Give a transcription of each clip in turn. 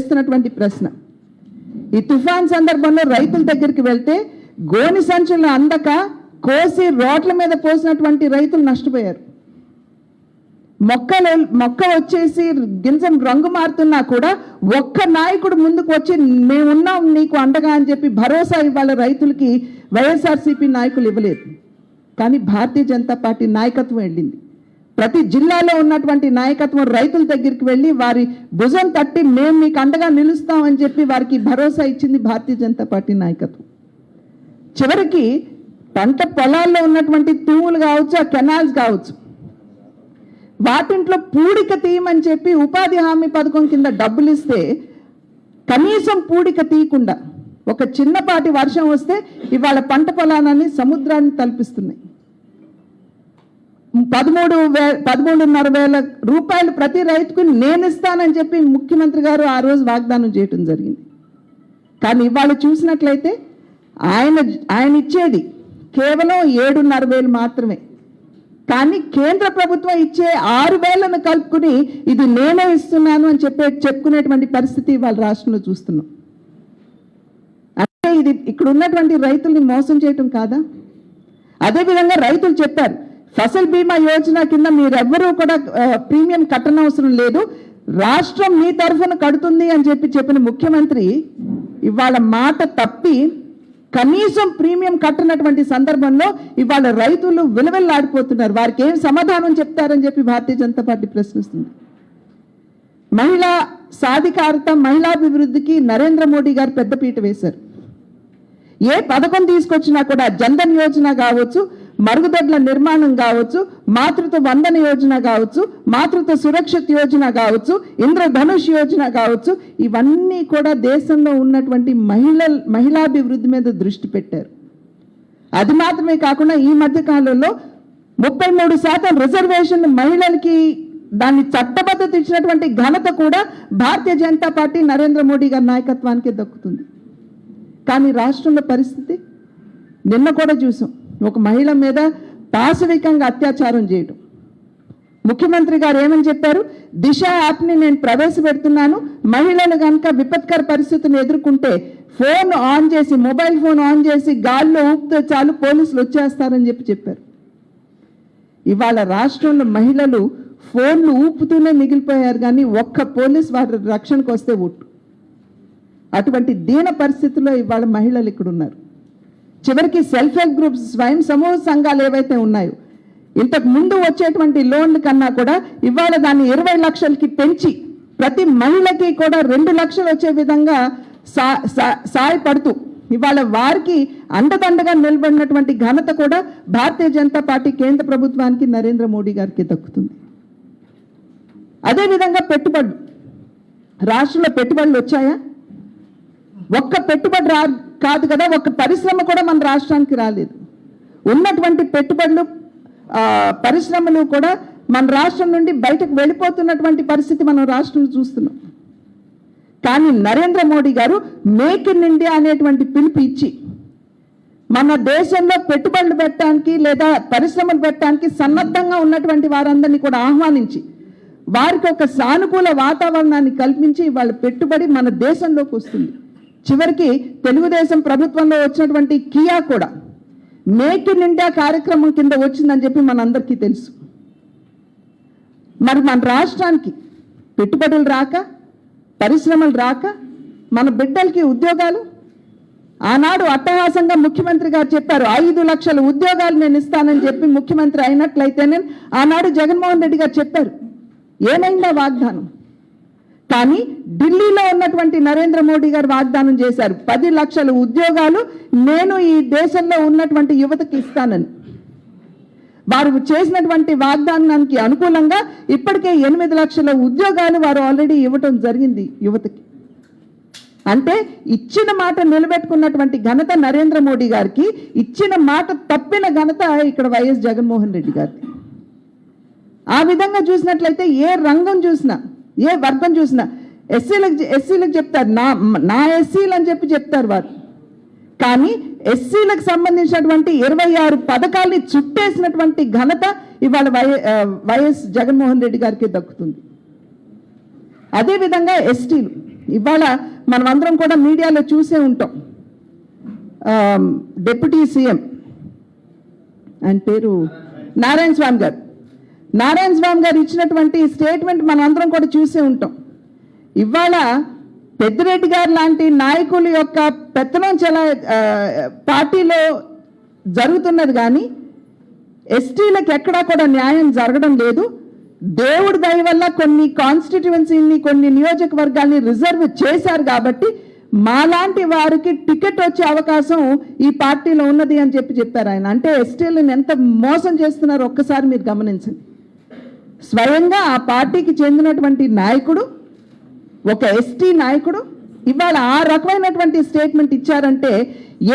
చేస్తున్నటువంటి ప్రశ్న. ఈ తుఫాన్ సందర్భంలో రైతుల దగ్గరికి వెళ్తే గోని సంచులు అందక కోసి రోడ్ల మీద పోసినటువంటి రైతులు నష్టపోయారు. మొక్కలు మొక్క వచ్చేసి గింజం రంగు మారుతున్నా కూడా ఒక్క నాయకుడు ముందుకు వచ్చి మేమున్నాం నీకు అండగా అని చెప్పి భరోసా ఇవ్వాలి రైతులకి వైఎస్ఆర్సీపీ నాయకులు ఇవ్వలేదు. కానీ భారతీయ జనతా పార్టీ నాయకత్వం వెళ్ళింది. ప్రతి జిల్లాలో ఉన్నటువంటి నాయకత్వం రైతుల దగ్గరికి వెళ్ళి వారి భుజం తట్టి మేము మీకు అండగా నిలుస్తామని చెప్పి వారికి భరోసా ఇచ్చింది భారతీయ జనతా పార్టీ నాయకత్వం. చివరికి పంట పొలాల్లో ఉన్నటువంటి తూములు కావచ్చు ఆ కెనాల్స్ కావచ్చు వాటింట్లో పూడిక తీయమని చెప్పి ఉపాధి హామీ పథకం కింద డబ్బులు ఇస్తే కనీసం పూడిక తీయకుండా ఒక చిన్నపాటి వర్షం వస్తే ఇవాళ పంట పొలాన్ని సముద్రాన్ని తలపిస్తున్నాయి. పదమూడు వే పదమూడున్నర వేల రూపాయలు ప్రతి రైతుకు నేను ఇస్తానని చెప్పి ముఖ్యమంత్రి గారు ఆ రోజు వాగ్దానం చేయటం జరిగింది. కానీ ఇవాళ చూసినట్లయితే ఆయన ఆయన ఇచ్చేది కేవలం ఏడున్నర వేలు మాత్రమే. కానీ కేంద్ర ప్రభుత్వం ఇచ్చే ఆరు వేలను కలుపుకుని ఇది నేనే ఇస్తున్నాను అని చెప్పే చెప్పుకునేటువంటి పరిస్థితి వాళ్ళ రాష్ట్రంలో చూస్తున్నాం. అంటే ఇది ఇక్కడ ఉన్నటువంటి రైతుల్ని మోసం చేయటం కాదా? అదేవిధంగా రైతులు చెప్పారు ఫసల్ బీమా యోజన కింద మీరెవ్వరూ కూడా ప్రీమియం కట్టనవసరం లేదు. రాష్ట్రం మీ తరఫున కడుతుంది అని చెప్పి చెప్పిన ముఖ్యమంత్రి ఇవాళ మాట తప్పి కనీసం ప్రీమియం కట్టనటువంటి సందర్భంలో ఇవాళ రైతులు విలువెల్లాడిపోతున్నారు. వారికి ఏం సమాధానం చెప్తారని చెప్పి భారతీయ జనతా పార్టీ ప్రశ్నిస్తుంది. మహిళా సాధికారత మహిళాభివృద్ధికి నరేంద్ర మోడీ గారు పెద్దపీట వేశారు. ఏ పథకం తీసుకొచ్చినా కూడా జన్ధన్ యోజన కావచ్చు మరుగుదొడ్ల నిర్మాణం కావచ్చు మాతృత్వ వందన యోజన కావచ్చు మాతృత్వ సురక్షిత యోజన కావచ్చు ఇంద్రధనుష్ యోజన కావచ్చు ఇవన్నీ కూడా దేశంలో ఉన్నటువంటి మహిళ మహిళాభివృద్ధి మీద దృష్టి పెట్టారు. అది మాత్రమే కాకుండా ఈ మధ్య కాలంలో ముప్పై మూడు శాతం రిజర్వేషన్ మహిళలకి దాన్ని చట్టబద్ధత ఇచ్చినటువంటి ఘనత కూడా భారతీయ జనతా పార్టీ నరేంద్ర మోడీ గారి నాయకత్వానికి దక్కుతుంది. కానీ రాష్ట్రంలో పరిస్థితి నిన్న కూడా చూసాం. ఒక మహిళ మీద పాశవికంగా అత్యాచారం చేయటం. ముఖ్యమంత్రి గారు ఏమని చెప్పారు? దిశ యాప్ని నేను ప్రవేశపెడుతున్నాను. మహిళలు కనుక విపత్కర పరిస్థితిని ఎదుర్కొంటే ఫోన్ ఆన్ చేసి మొబైల్ ఫోన్ ఆన్ చేసి గాల్లో ఊపితే చాలు పోలీసులు వచ్చేస్తారని చెప్పి చెప్పారు. ఇవాళ రాష్ట్రంలో మహిళలు ఫోన్లు ఊపుతూనే మిగిలిపోయారు కానీ ఒక్క పోలీస్ వారి రక్షణకు వస్తే ఒట్టు. అటువంటి దీన పరిస్థితుల్లో ఇవాళ మహిళలు ఇక్కడ ఉన్నారు చివరికి సెల్ఫ్ హెల్ప్ గ్రూప్స్ స్వయం సమూహ సంఘాలు ఏవైతే ఉన్నాయో ఇంతకు ముందు వచ్చేటువంటి లోన్ల కన్నా కూడా ఇవాళ దాన్ని ఇరవై లక్షలకి పెంచి ప్రతి మహిళకి కూడా రెండు లక్షలు వచ్చే విధంగా సా సాయపడుతూ ఇవాళ వారికి అండదండగా నిలబడినటువంటి ఘనత కూడా భారతీయ జనతా పార్టీ కేంద్ర ప్రభుత్వానికి నరేంద్ర మోడీ గారికి దక్కుతుంది. అదేవిధంగా పెట్టుబడులు. రాష్ట్రంలో పెట్టుబడులు వచ్చాయా? ఒక్క పెట్టుబడి రా కాదు కదా ఒక్క పరిశ్రమ కూడా మన రాష్ట్రానికి రాలేదు. ఉన్నటువంటి పెట్టుబడులు పరిశ్రమలు కూడా మన రాష్ట్రం నుండి బయటకు వెళ్ళిపోతున్నటువంటి పరిస్థితి మనం రాష్ట్రంలో చూస్తున్నాం. కానీ నరేంద్ర మోడీ గారు మేక్ ఇన్ ఇండియా అనేటువంటి పిలుపు ఇచ్చి మన దేశంలో పెట్టుబడులు పెట్టడానికి లేదా పరిశ్రమలు పెట్టడానికి సన్నద్ధంగా ఉన్నటువంటి వారందరినీ కూడా ఆహ్వానించి వారికి ఒక సానుకూల వాతావరణాన్ని కల్పించి వాళ్ళ పెట్టుబడి మన దేశంలోకి వస్తుంది. చివరికి తెలుగుదేశం ప్రభుత్వంలో వచ్చినటువంటి కియా కూడా మేక్ ఇన్ ఇండియా కార్యక్రమం కింద వచ్చిందని చెప్పి మనందరికీ తెలుసు. మరి మన రాష్ట్రానికి పెట్టుబడులు రాక పరిశ్రమలు రాక మన బిడ్డలకి ఉద్యోగాలు ఆనాడు అట్టహాసంగా ముఖ్యమంత్రి గారు చెప్పారు ఐదు లక్షల ఉద్యోగాలు నేను ఇస్తానని చెప్పి ముఖ్యమంత్రి అయినట్లయితేనే ఆనాడు జగన్మోహన్ రెడ్డి గారు చెప్పారు. ఏమైందా వాగ్దానం? కానీ ఢిల్లీలో ఉన్నటువంటి నరేంద్ర మోడీ గారు వాగ్దానం చేశారు. పది లక్షల ఉద్యోగాలు నేను ఈ దేశంలో ఉన్నటువంటి యువతకి ఇస్తానని. వారు చేసినటువంటి వాగ్దానానికి అనుకూలంగా ఇప్పటికే ఎనిమిది లక్షల ఉద్యోగాలు వారు ఆల్రెడీ ఇవ్వటం జరిగింది యువతకి. అంటే ఇచ్చిన మాట నిలబెట్టుకున్నటువంటి ఘనత నరేంద్ర మోడీ గారికి ఇచ్చిన మాట తప్పిన ఘనత ఇక్కడ వైఎస్ జగన్మోహన్ రెడ్డి గారికి. ఆ విధంగా చూసినట్లయితే ఏ రంగం చూసినా ఏ వర్గం చూసినా? ఎస్సీలకు ఎస్సీలకు చెప్తారు. నా నా ఎస్సీలు అని చెప్పి చెప్తారు వారు. కానీ ఎస్సీలకు సంబంధించినటువంటి ఇరవై ఆరు పథకాల్ని చుట్టేసినటువంటి ఘనత ఇవాళ వై వైఎస్ జగన్మోహన్ రెడ్డి గారికి దక్కుతుంది. అదేవిధంగా ఎస్టీలు. ఇవాళ మనమందరం కూడా మీడియాలో చూసే ఉంటాం. Deputy deputy CM. ఆయన పేరు నారాయణ స్వామి గారు. నారాయణ స్వామి గారు ఇచ్చినటువంటి స్టేట్మెంట్ మనందరం కూడా చూసే ఉంటాం. ఇవాళ పెద్దిరెడ్డి గారు లాంటి నాయకుల యొక్క పెత్తనం చాలా పార్టీలో జరుగుతున్నది కానీ ఎస్టీలకు ఎక్కడా కూడా న్యాయం జరగడం లేదు. దేవుడి దయ వల్ల కొన్ని కాన్స్టిట్యువెన్సీని కొన్ని నియోజకవర్గాల్ని రిజర్వ్ చేశారు కాబట్టి మాలాంటి వారికి టికెట్ వచ్చే అవకాశం ఈ పార్టీలో ఉన్నది అని చెప్పి చెప్పారు ఆయన. అంటే ఎస్టీలను ఎంత మోసం చేస్తున్నారో ఒక్కసారి మీరు గమనించండి. స్వయంగా ఆ పార్టీకి చెందినటువంటి నాయకుడు ఒక ఎస్టీ నాయకుడు ఇవాళ ఆ రకమైనటువంటి స్టేట్మెంట్ ఇచ్చారంటే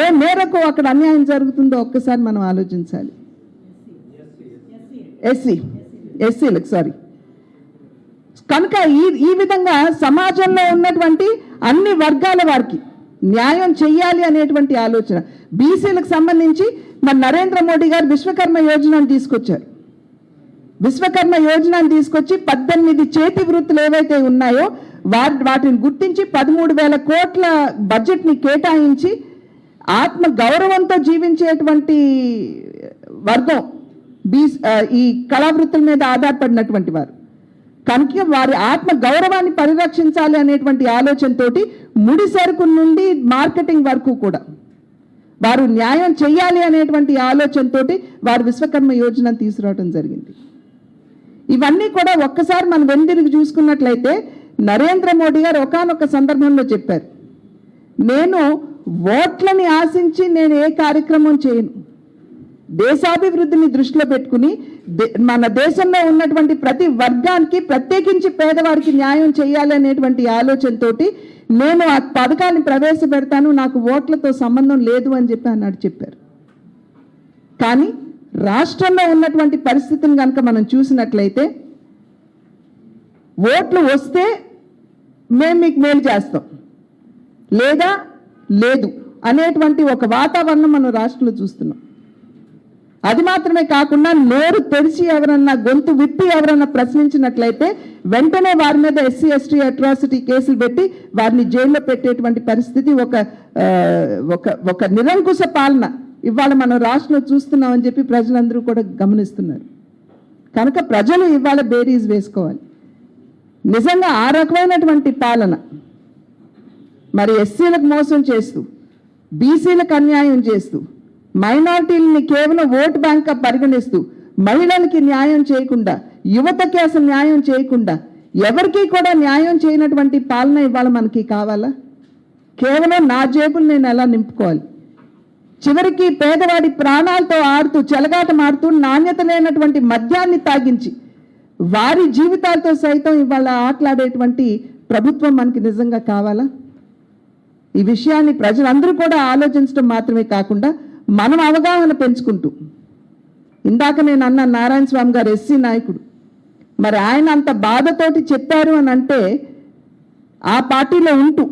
ఏ మేరకు అక్కడ అన్యాయం జరుగుతుందో ఒక్కసారి మనం ఆలోచించాలి. ఎస్సీ ఎస్సీలకు సారీ కనుక ఈ ఈ విధంగా సమాజంలో ఉన్నటువంటి అన్ని వర్గాల వారికి న్యాయం చేయాలి అనేటువంటి ఆలోచన. బీసీలకు సంబంధించి మన నరేంద్ర మోడీ గారు విశ్వకర్మ యోజనను తీసుకొచ్చారు. విశ్వకర్మ యోజనను తీసుకొచ్చి పద్దెనిమిది చేతి వృత్తులు ఏవైతే ఉన్నాయో వా వాటిని గుర్తించి పదమూడు వేల కోట్ల బడ్జెట్ని కేటాయించి ఆత్మ గౌరవంతో జీవించేటువంటి వర్గం బీ ఈ కళావృత్తుల మీద ఆధారపడినటువంటి వారు. కనుక వారి ఆత్మ గౌరవాన్ని పరిరక్షించాలి అనేటువంటి ఆలోచనతోటి ముడి సరుకు నుండి మార్కెటింగ్ వరకు కూడా వారు న్యాయం చేయాలి అనేటువంటి ఆలోచనతోటి వారు విశ్వకర్మ యోజన తీసుకురావడం జరిగింది. ఇవన్నీ కూడా ఒక్కసారి మనం వెనుదిరిగి చూసుకున్నట్లయితే నరేంద్ర మోడీ గారు ఒకనొక సందర్భంలో చెప్పారు. నేను ఓట్లని ఆశించి నేను ఏ కార్యక్రమం చేయను. దేశాభివృద్ధిని దృష్టిలో పెట్టుకుని దే- మన దేశంలో ఉన్నటువంటి ప్రతి వర్గానికి ప్రత్యేకించి పేదవారికి న్యాయం చేయాలనేటువంటి ఆలోచనతోటి నేను ఆ పథకాన్ని ప్రవేశపెడతాను నాకు ఓట్లతో సంబంధం లేదు అని చెప్పి అన్నాడు చెప్పారు. కానీ రాష్ట్రంలో ఉన్నటువంటి పరిస్థితిని కనుక మనం చూసినట్లయితే ఓట్లు వస్తే మేము మీకు మేలు చేస్తాం. లేదా లేదు అనేటువంటి ఒక వాతావరణం మనం రాష్ట్రంలో చూస్తున్నాం. అది మాత్రమే కాకుండా నోరు తెరిచి ఎవరన్నా గొంతు విప్పి ఎవరన్నా ప్రశ్నించినట్లయితే వెంటనే వారి మీద ఎస్సీ ఎస్టీ అట్రాసిటీ కేసులు పెట్టి వారిని జైల్లో పెట్టేటువంటి పరిస్థితి ఒక ఒక ఒక నిరంకుశ పాలన. ఇవాళ మనం రాష్ట్రంలో చూస్తున్నామని చెప్పి ప్రజలందరూ కూడా గమనిస్తున్నారు. కనుక ప్రజలు ఇవాళ బేరీస్ వేసుకోవాలి. నిజంగా ఆ రకమైనటువంటి పాలన మరి ఎస్సీలకు మోసం చేస్తూ బీసీలకు అన్యాయం చేస్తూ మైనార్టీలని కేవలం ఓట్ బ్యాంక్గా పరిగణిస్తూ మహిళలకి న్యాయం చేయకుండా యువతకి అసలు న్యాయం చేయకుండా ఎవరికీ కూడా న్యాయం చేయనటువంటి పాలన ఇవాళ మనకి కావాలా? కేవలం నా జేబులు నేను ఎలా నింపుకోవాలి? చివరికి పేదవాడి ప్రాణాలతో ఆడుతూ చెలగాటమాడుతూ నాణ్యత లేనటువంటి మద్యాన్ని తాగించి వారి జీవితాలతో సైతం ఇవాళ ఆటలాడేటువంటి ప్రభుత్వం మనకి నిజంగా కావాలా? ఈ విషయాన్ని ప్రజలందరూ కూడా ఆలోచించడం మాత్రమే కాకుండా మనం అవగాహన పెంచుకుంటూ ఇందాక నేను అన్న నారాయణ స్వామి గారు ఎస్సీ నాయకుడు మరి ఆయన అంత బాధతోటి చెప్పారు అని అంటే ఆ పార్టీలో ఉంటూ